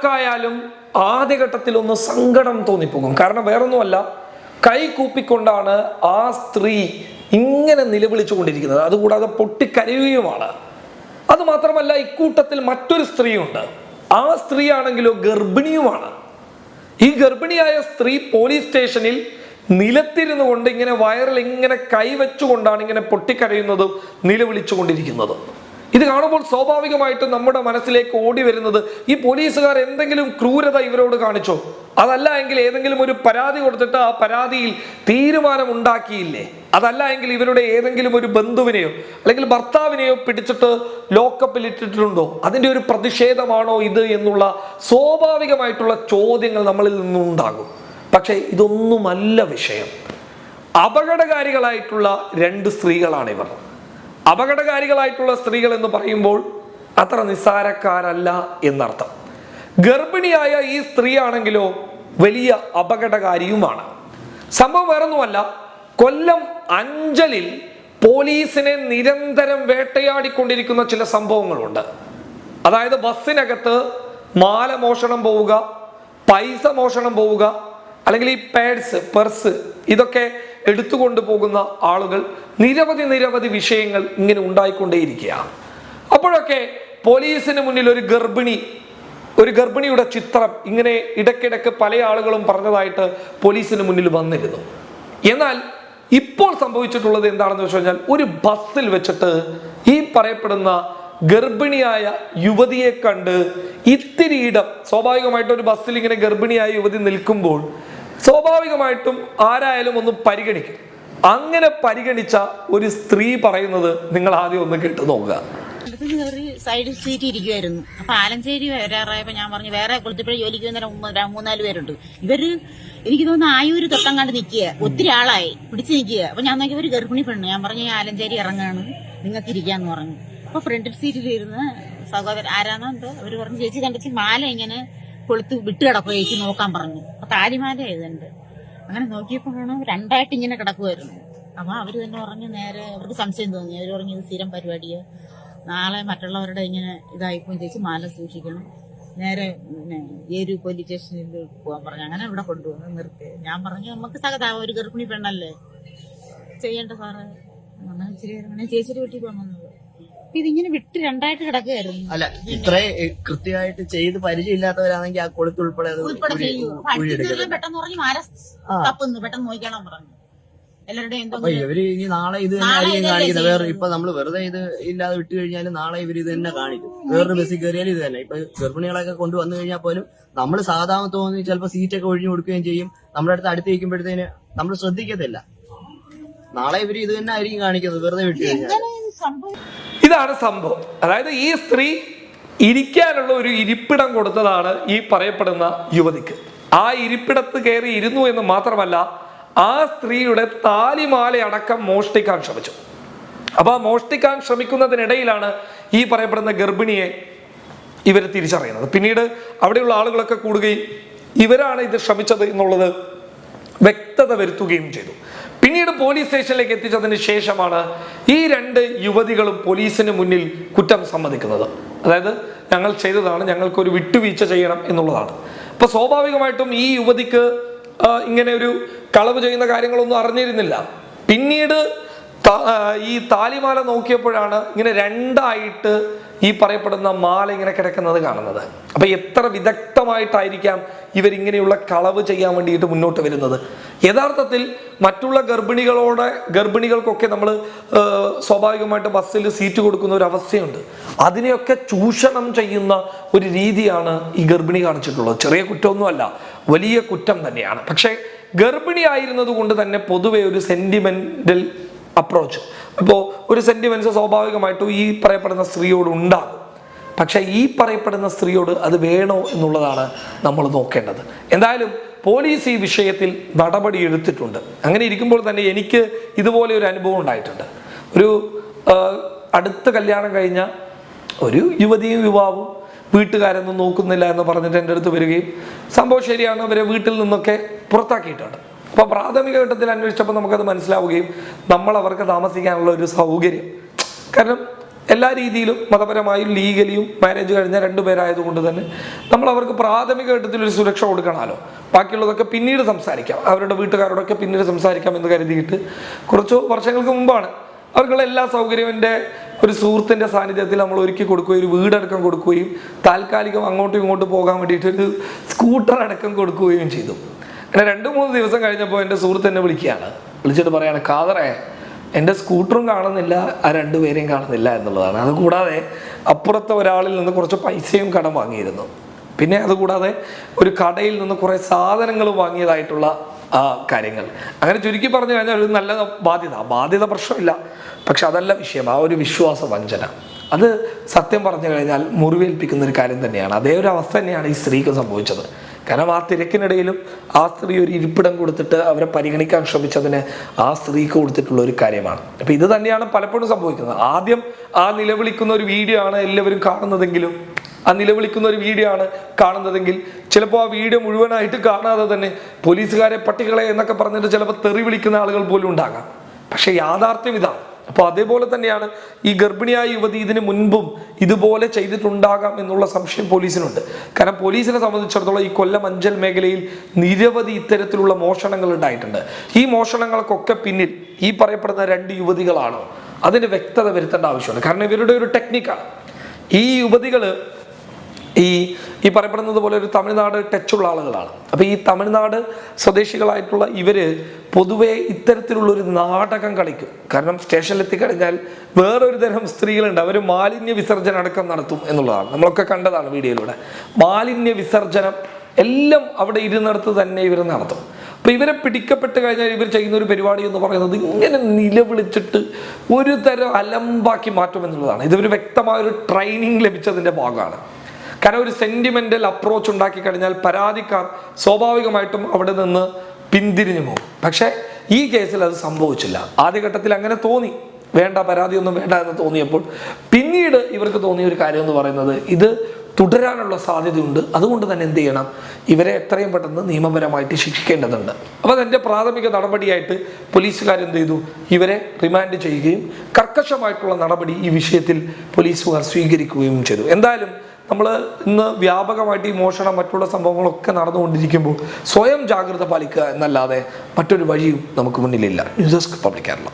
ഒരാൾക്കായാലും ആദ്യഘട്ടത്തിൽ ഒന്ന് സങ്കടം തോന്നിപ്പോകും. കാരണം വേറൊന്നുമല്ല കൈ കൂപ്പിക്കൊണ്ടാണ് ആ സ്ത്രീ ഇങ്ങനെ നിലവിളിച്ചുകൊണ്ടിരിക്കുന്നത്. അതുകൂടാതെ പൊട്ടിക്കരയുകയുമാണ്. അത് മാത്രമല്ല ഇക്കൂട്ടത്തിൽ മറ്റൊരു സ്ത്രീയുണ്ട്. ആ സ്ത്രീ ആണെങ്കിലോ ഗർഭിണിയുമാണ്. ഈ ഗർഭിണിയായ സ്ത്രീ പോലീസ് സ്റ്റേഷനിൽ നിലത്തിരുന്നു കൊണ്ട് ഇങ്ങനെ വയറിൽ ഇങ്ങനെ കൈവച്ചുകൊണ്ടാണ് ഇങ്ങനെ പൊട്ടിക്കരയുന്നതും നിലവിളിച്ചു കൊണ്ടിരിക്കുന്നതും ഇത് കാണുമ്പോൾ സ്വാഭാവികമായിട്ടും നമ്മുടെ മനസ്സിലേക്ക് ഓടി വരുന്നത് ഈ പോലീസുകാർ എന്തെങ്കിലും ക്രൂരത ഇവരോട് കാണിച്ചോ? അതല്ല എങ്കിൽ ഏതെങ്കിലും ഒരു പരാതി കൊടുത്തിട്ട് ആ പരാതിയിൽ തീരുമാനം ഉണ്ടാക്കിയില്ലേ അതല്ല എങ്കിൽ ഇവരുടെ ഏതെങ്കിലും ഒരു ബന്ധുവിനെയോ അല്ലെങ്കിൽ ഭർത്താവിനെയോ പിടിച്ചിട്ട് ലോക്കപ്പിൽ ഇട്ടിട്ടുണ്ടോ? അതിന്റെ ഒരു പ്രതിഷേധമാണോ ഇത് എന്നുള്ള സ്വാഭാവികമായിട്ടുള്ള ചോദ്യങ്ങൾ നമ്മളിൽ നിന്നുണ്ടാകും പക്ഷേ ഇതൊന്നുമല്ല വിഷയം. അപകടകാരികളായിട്ടുള്ള രണ്ട് സ്ത്രീകളാണ് ഇവർ അപകടകാരികളായിട്ടുള്ള സ്ത്രീകൾ എന്ന് പറയുമ്പോൾ അത്ര നിസ്സാരക്കാരല്ല എന്നർത്ഥം. ഗർഭിണിയായ ഈ സ്ത്രീ ആണെങ്കിലോ വലിയ അപകടകാരിയുമാണ്. സംഭവം വേറൊന്നുമല്ല കൊല്ലം അഞ്ചലിൽ പോലീസിനെ നിരന്തരം വേട്ടയാടിക്കൊണ്ടിരിക്കുന്ന ചില സംഭവങ്ങളുണ്ട്. അതായത് ബസ്സിനകത്ത് മാല മോഷണം പോവുക പൈസ മോഷണം പോവുക അല്ലെങ്കിൽ ഈ പേഡ്സ് പെർസ് ഇതൊക്കെ എടുത്തുകൊണ്ട് പോകുന്ന ആളുകൾ നിരവധി നിരവധി വിഷയങ്ങൾ ഇങ്ങനെ ഉണ്ടായിക്കൊണ്ടേയിരിക്കുകയാണ്. അപ്പോഴൊക്കെ പോലീസിന് മുന്നിൽ ഒരു ഗർഭിണി ഒരു ഗർഭിണിയുടെ ചിത്രം ഇങ്ങനെ ഇടയ്ക്കിടയ്ക്ക് പല ആളുകളും പറഞ്ഞതായിട്ട് പോലീസിന് മുന്നിൽ വന്നിരുന്നു. എന്നാൽ ഇപ്പോൾ സംഭവിച്ചിട്ടുള്ളത് എന്താണെന്ന് വെച്ച് കഴിഞ്ഞാൽ ഒരു ബസ്സിൽ വെച്ചിട്ട് ഈ പറയപ്പെടുന്ന ഗർഭിണിയായ യുവതിയെ കണ്ട് ഇത്തിരി ഇടം സ്വാഭാവികമായിട്ടും ഒരു ബസ്സിൽ ഇങ്ങനെ ഗർഭിണിയായ യുവതി നിൽക്കുമ്പോൾ സ്വാഭാവികമായിട്ടും ആരായാലും ഒന്ന് പരിഗണിക്കും. അങ്ങനെ പരിഗണിച്ച ഒരു സ്ത്രീ പറയുന്നത് നിങ്ങൾ ആദ്യം ഒന്ന് കേട്ട് നോക്കുക. സൈഡിൽ സീറ്റ് ഇരിക്കുമായിരുന്നു അപ്പൊ ആലഞ്ചേരി വരാറായപ്പോ ഞാൻ പറഞ്ഞു വേറെ കുളത്തിപ്പുഴ ജോലിക്ക് വന്ന മൂന്നാൽ പേരുണ്ട്. ഇവർ എനിക്ക് തോന്നുന്നു ആയൂര് തൊട്ടങ്ങാണ്ട് നിൽക്കുക ഒത്തിരി ആളായി. പിടിച്ചു നിൽക്കുക അപ്പൊ ഞാൻ നോക്കി ഒരു ഗർഭിണി പെണ്ണ്. ഞാൻ പറഞ്ഞു ആലഞ്ചേരി ഇറങ്ങാണ്. നിങ്ങൾക്ക് ഇരിക്കാന്ന് പറഞ്ഞു. അപ്പൊ ഫ്രണ്ട് സീറ്റിലിരുന്ന് സഹോദരൻ ആരാന്നോ എന്തോ അവർ പറഞ്ഞു ചേച്ചി കണ്ടിച്ച് മാല ഇങ്ങനെ കൊളുത്ത് വിട്ട് കിടക്കുക ചേച്ചി നോക്കാൻ പറഞ്ഞു. അപ്പൊ താലിമാല എഴുതുന്നുണ്ട് അങ്ങനെ നോക്കിയപ്പോ കാണാം രണ്ടായിട്ട് ഇങ്ങനെ കിടക്കുമായിരുന്നു അപ്പൊ അവർ തന്നെ പറഞ്ഞു നേരെ അവർക്ക് സംശയം തോന്നി. അവർ പറഞ്ഞു ഇത് സ്ഥിരം പരിപാടിയെ. നാളെ മറ്റുള്ളവരുടെ ഇങ്ങനെ ഇതായിപ്പോ ചേച്ചി മാല സൂക്ഷിക്കണം. നേരെ ഏരു പോലീസ് സ്റ്റേഷനിൽ പോകാൻ പറഞ്ഞു. അങ്ങനെ ഇവിടെ കൊണ്ടുവന്ന് നിർത്തി. ഞാൻ പറഞ്ഞു നമുക്ക് സഹതാ ഒരു ഗർഭിണി പെണ്ണല്ലേ? ചെയ്യണ്ട സാറേ. അങ്ങനെ ഇച്ചിരി ചേച്ചിയുടെ വീട്ടിൽ പോകാൻ വന്നത് ഇതിങ്ങനെ വിട്ട് രണ്ടായിട്ട് കിടക്കുകയായിരുന്നു. അല്ല ഇത്ര കൃത്യമായിട്ട് ചെയ്ത് പരിചയമില്ലാത്തവരാണെങ്കിൽ ആ കൊളുത്ത് ഉൾപ്പെടെ അത് ഉൾപ്പെടെ പെട്ടെന്ന് പറഞ്ഞു മാല ആ. തപ്പുന്നു. പെട്ടെന്ന് പറഞ്ഞു എല്ലാവരുടെയും എന്തോ അപ്പൊ ഇവർ ഇനി നാളെ ഇത് തന്നെ നാളെ ആയിരിക്കും ഇതല്ലേ കാണിക്കുന്നത്. വേറെ ഇപ്പൊ നമ്മൾ വെറുതെ ഇത് ഇല്ലാതെ വിട്ടു കഴിഞ്ഞാൽ നാളെ ഇവർ ഇത് തന്നെ കാണിക്കും. വേറൊരു ബസ്സിൽ കയറിയാലും ഇത് തന്നെ. ഇപ്പൊ ഗർഭിണികളൊക്കെ കൊണ്ടുവന്നു കഴിഞ്ഞാൽ പോലും നമ്മൾ സാധാരണ തോന്നി ചിലപ്പോൾ സീറ്റൊക്കെ ഒഴിഞ്ഞു കൊടുക്കുകയും ചെയ്യും. നമ്മുടെ അടുത്ത് അടുത്ത് ഇരിക്കുമ്പോഴത്തേന് നമ്മൾ ശ്രദ്ധിക്കത്തില്ല. നാളെ ഇവർ ഇത് തന്നെ ആയിരിക്കും കാണിക്കുന്നത്. വെറുതെ വിട്ടു കഴിഞ്ഞാൽ ഇതാണ് സംഭവം. അതായത് ഈ സ്ത്രീ ഇരിക്കാനുള്ള ഒരു ഇരിപ്പിടം കൊടുത്തതാണ് ഈ പറയപ്പെടുന്ന യുവതിക്ക്. ആ ഇരിപ്പിടത്ത് കയറി ഇരുന്നു എന്ന് മാത്രമല്ല ആ സ്ത്രീയുടെ താലിമാല അടക്കം മോഷ്ടിക്കാൻ ശ്രമിച്ചു. അപ്പൊ ആ മോഷ്ടിക്കാൻ ശ്രമിക്കുന്നതിനിടയിലാണ് ഈ പറയപ്പെടുന്ന ഗർഭിണിയെ ഇവർ തിരിച്ചറിയുന്നത്. പിന്നീട് അവിടെയുള്ള ആളുകളൊക്കെ കൂടുകയും ഇവരാണ് ഇത് ശ്രമിച്ചത് എന്നുള്ളത് വ്യക്തത വരുത്തുകയും ചെയ്തു. പിന്നീട് പോലീസ് സ്റ്റേഷനിലേക്ക് എത്തിച്ചതിന് ശേഷമാണ് ഈ രണ്ട് യുവതികളും പോലീസിന് മുന്നിൽ കുറ്റം സമ്മതിക്കുന്നത്. അതായത് ഞങ്ങൾ ചെയ്തതാണ് ഞങ്ങൾക്കൊരു വിട്ടുവീഴ്ച ചെയ്യണം എന്നുള്ളതാണ്. അപ്പൊ സ്വാഭാവികമായിട്ടും ഈ യുവതിക്ക് ഇങ്ങനെ ഒരു കളവ് ചെയ്യുന്ന കാര്യങ്ങളൊന്നും അറിഞ്ഞിരുന്നില്ല. പിന്നീട് ഈ താലിമാല നോക്കിയപ്പോഴാണ് ഇങ്ങനെ രണ്ടായിട്ട് ഈ പറയപ്പെടുന്ന മാല ഇങ്ങനെ കിടക്കുന്നത് കാണുന്നത്. അപ്പൊ എത്ര വിദഗ്ധമായിട്ടായിരിക്കാം ഇവരിങ്ങനെയുള്ള കളവ് ചെയ്യാൻ വേണ്ടിയിട്ട് മുന്നോട്ട് വരുന്നത്. യഥാർത്ഥത്തിൽ മറ്റുള്ള ഗർഭിണികളോടെ ഗർഭിണികൾക്കൊക്കെ നമ്മൾ സ്വാഭാവികമായിട്ട് ബസ്സിൽ സീറ്റ് കൊടുക്കുന്ന ഒരു അവസ്ഥയുണ്ട്. അതിനെയൊക്കെ ചൂഷണം ചെയ്യുന്ന ഒരു രീതിയാണ് ഈ ഗർഭിണി കാണിച്ചിട്ടുള്ളത്. ചെറിയ കുറ്റമൊന്നുമല്ല വലിയ കുറ്റം തന്നെയാണ്. പക്ഷേ ഗർഭിണി ആയിരുന്നത് കൊണ്ട് തന്നെ പൊതുവെ ഒരു സെന്റിമെന്റൽ അപ്രോച്ച് അപ്പോൾ ഒരു സെന്റിമെന്റ്സ് സ്വാഭാവികമായിട്ടും ഈ പറയപ്പെടുന്ന സ്ത്രീയോട് ഉണ്ടാകും. പക്ഷേ ഈ പറയപ്പെടുന്ന സ്ത്രീയോട് അത് വേണോ എന്നുള്ളതാണ് നമ്മൾ നോക്കേണ്ടത്. എന്തായാലും പോലീസ് ഈ വിഷയത്തിൽ നടപടി എടുത്തിട്ടുണ്ട്. അങ്ങനെ ഇരിക്കുമ്പോൾ തന്നെ എനിക്ക് ഇതുപോലെ ഒരു അനുഭവം ഉണ്ടായിട്ടുണ്ട്. ഒരു അടുത്ത കല്യാണം കഴിഞ്ഞ ഒരു യുവതിയും യുവാവും വീട്ടുകാരൊന്നും നോക്കുന്നില്ല എന്ന് പറഞ്ഞിട്ട് എന്റെ അടുത്ത് വരികയും സംഭവം ശരിയാണ് അവരെ വീട്ടിൽ നിന്നൊക്കെ പുറത്താക്കിയിട്ടുണ്ട്. അപ്പോൾ പ്രാഥമിക ഘട്ടത്തിൽ അന്വേഷിച്ചപ്പോൾ നമുക്കത് മനസ്സിലാവുകയും നമ്മൾ അവർക്ക് താമസിക്കാനുള്ള ഒരു സൗകര്യം. കാരണം എല്ലാ രീതിയിലും മതപരമായും ലീഗലിയും മാരേജ് കഴിഞ്ഞ രണ്ടുപേരായതുകൊണ്ട് തന്നെ നമ്മൾ അവർക്ക് പ്രാഥമിക ഘട്ടത്തിൽ ഒരു സുരക്ഷ കൊടുക്കണമല്ലോ. ബാക്കിയുള്ളതൊക്കെ പിന്നീട് സംസാരിക്കാം. അവരുടെ വീട്ടുകാരോടൊക്കെ പിന്നീട് സംസാരിക്കാം എന്ന് കരുതിയിട്ട് കുറച്ച് വർഷങ്ങൾക്ക് മുമ്പാണ് അവർക്കുള്ള എല്ലാ സൗകര്യവും എന്റെ ഒരു സുഹൃത്തിന്റെ സാന്നിധ്യത്തിൽ നമ്മൾ ഒരുക്കി കൊടുക്കുകയും ഒരു വീടടക്കം കൊടുക്കുകയും താൽക്കാലികം അങ്ങോട്ടും ഇങ്ങോട്ടും പോകാൻ വേണ്ടിയിട്ട് ഒരു സ്കൂട്ടർ അടക്കം കൊടുക്കുകയും ചെയ്തു. അങ്ങനെ രണ്ട് മൂന്ന് ദിവസം കഴിഞ്ഞപ്പോൾ എന്റെ സുഹൃത്ത് എന്നെ വിളിക്കുകയാണ്. വിളിച്ചിട്ട് പറയാണ് കാതറേ എന്റെ സ്കൂട്ടറും കാണുന്നില്ല ആ രണ്ടുപേരെയും കാണുന്നില്ല എന്നുള്ളതാണ്. അതുകൂടാതെ അപ്പുറത്തെ ഒരാളിൽ നിന്ന് കുറച്ച് പൈസയും കടം വാങ്ങിയിരുന്നു. പിന്നെ അതുകൂടാതെ ഒരു കടയിൽ നിന്ന് കുറേ സാധനങ്ങൾ വാങ്ങിയതായിട്ടുള്ള കാര്യങ്ങൾ. അങ്ങനെ ചുരുക്കി പറഞ്ഞു കഴിഞ്ഞാൽ ഒരു നല്ല ബാധ്യത. ബാധ്യത പ്രശ്നമില്ല. പക്ഷെ അതല്ല വിഷയം. ആ ഒരു വിശ്വാസ വഞ്ചന. അത് സത്യം പറഞ്ഞു കഴിഞ്ഞാൽ മുറിവേൽപ്പിക്കുന്ന ഒരു കാര്യം തന്നെയാണ്. അതേ ഒരു അവസ്ഥ തന്നെയാണ് ഈ സ്ത്രീക്ക് സംഭവിച്ചത്. കാരണം ആ തിരക്കിനിടയിലും ആ സ്ത്രീ ഒരു ഇരിപ്പിടം കൊടുത്തിട്ട് അവരെ പരിഗണിക്കാൻ ശ്രമിച്ചതിന് ആ സ്ത്രീക്ക് കൊടുത്തിട്ടുള്ള ഒരു കാര്യമാണ്. അപ്പൊ ഇത് തന്നെയാണ് പലപ്പോഴും സംഭവിക്കുന്നത്. ആദ്യം ആ നിലവിളിക്കുന്ന ഒരു വീഡിയോ ആണ് എല്ലാവരും കാണുന്നതെങ്കിലും ആ നിലവിളിക്കുന്ന ഒരു വീഡിയോ ആണ് കാണുന്നതെങ്കിൽ ചിലപ്പോൾ ആ വീഡിയോ മുഴുവനായിട്ട് കാണാതെ തന്നെ പോലീസുകാരെ പട്ടികളെ എന്നൊക്കെ പറഞ്ഞിട്ട് ചിലപ്പോൾ തെറി വിളിക്കുന്ന ആളുകൾ പോലും ഉണ്ടാകാം. പക്ഷെ യാഥാർത്ഥ്യം ഇതാണ്. അപ്പോൾ അതേപോലെ തന്നെയാണ് ഈ ഗർഭിണിയായ യുവതി ഇതിന് മുൻപും ഇതുപോലെ ചെയ്തിട്ടുണ്ടാകാം എന്നുള്ള സംശയം പോലീസിനുണ്ട്. കാരണം പോലീസിനെ സംബന്ധിച്ചിടത്തോളം ഈ കൊല്ലം അഞ്ചൽ മേഖലയിൽ നിരവധി ഇത്തരത്തിലുള്ള മോഷണങ്ങൾ ഉണ്ടായിട്ടുണ്ട്. ഈ മോഷണങ്ങൾക്കൊക്കെ പിന്നിൽ ഈ പറയപ്പെടുന്ന രണ്ട് യുവതികളാണോ? അതിന് വ്യക്തത വരുത്തേണ്ട ആവശ്യമുണ്ട്. കാരണം ഇവരുടെ ഒരു ടെക്നിക്കാണ്. ഈ യുവതികൾ ഈ ഈ പറയപ്പെടുന്നത് പോലെ ഒരു തമിഴ്നാട് ടച്ചുള്ള ആളുകളാണ്. അപ്പോൾ ഈ തമിഴ്നാട് സ്വദേശികളായിട്ടുള്ള ഇവർ പൊതുവെ ഇത്തരത്തിലുള്ളൊരു നാടകം കളിക്കും. കാരണം സ്റ്റേഷനിൽ എത്തിക്കഴിഞ്ഞാൽ വേറൊരു തരം സ്ത്രീകളുണ്ട്. അവർ മാലിന്യ വിസർജനം അടക്കം നടത്തും എന്നുള്ളതാണ്. നമ്മളൊക്കെ കണ്ടതാണ് വീഡിയോയിലൂടെ. മാലിന്യ വിസർജനം എല്ലാം അവിടെ ഇരുന്നിടത്ത് തന്നെ ഇവർ നടത്തും. അപ്പോൾ ഇവരെ പിടിക്കപ്പെട്ട് കഴിഞ്ഞാൽ ഇവർ ചെയ്യുന്ന ഒരു പരിപാടി എന്ന് പറയുന്നത് ഇങ്ങനെ നിലവിളിച്ചിട്ട് ഒരു തരം അലമ്പാക്കി മാറ്റും എന്നുള്ളതാണ്. ഇതൊരു വ്യക്തമായ ഒരു ട്രെയിനിങ് ലഭിച്ചതിന്റെ ഭാഗമാണ്. കാരണം ഒരു സെന്റിമെന്റൽ അപ്രോച്ച് ഉണ്ടാക്കി കഴിഞ്ഞാൽ പരാതിക്കാർ സ്വാഭാവികമായിട്ടും അവിടെ നിന്ന് പിന്തിരിഞ്ഞു പോകും. പക്ഷേ ഈ കേസിൽ അത് സംഭവിച്ചില്ല. ആദ്യഘട്ടത്തിൽ അങ്ങനെ തോന്നി. വേണ്ട പരാതിയൊന്നും വേണ്ട എന്ന് തോന്നിയപ്പോൾ പിന്നീട് ഇവർക്ക് തോന്നിയ ഒരു കാര്യം എന്ന് പറയുന്നത് ഇത് തുടരാനുള്ള സാധ്യതയുണ്ട്. അതുകൊണ്ട് തന്നെ എന്ത് ചെയ്യണം? ഇവരെ എത്രയും പെട്ടെന്ന് നിയമപരമായിട്ട് ശിക്ഷിക്കേണ്ടതുണ്ട്. അപ്പോൾ അതിന്റെ പ്രാഥമിക നടപടിയായിട്ട് പോലീസുകാർ എന്ത് ചെയ്തു? ഇവരെ റിമാൻഡ് ചെയ്യുകയും കർക്കശമായിട്ടുള്ള നടപടി ഈ വിഷയത്തിൽ പോലീസുകാർ സ്വീകരിക്കുകയും ചെയ്തു. എന്തായാലും നമ്മൾ ഇന്ന് വ്യാപകമായിട്ട് ഈ മോഷണം മറ്റുള്ള സംഭവങ്ങളൊക്കെ നടന്നുകൊണ്ടിരിക്കുമ്പോൾ സ്വയം ജാഗ്രത പാലിക്കുക എന്നല്ലാതെ മറ്റൊരു വഴിയും നമുക്ക് മുന്നിലില്ല. News desk Public Kerala.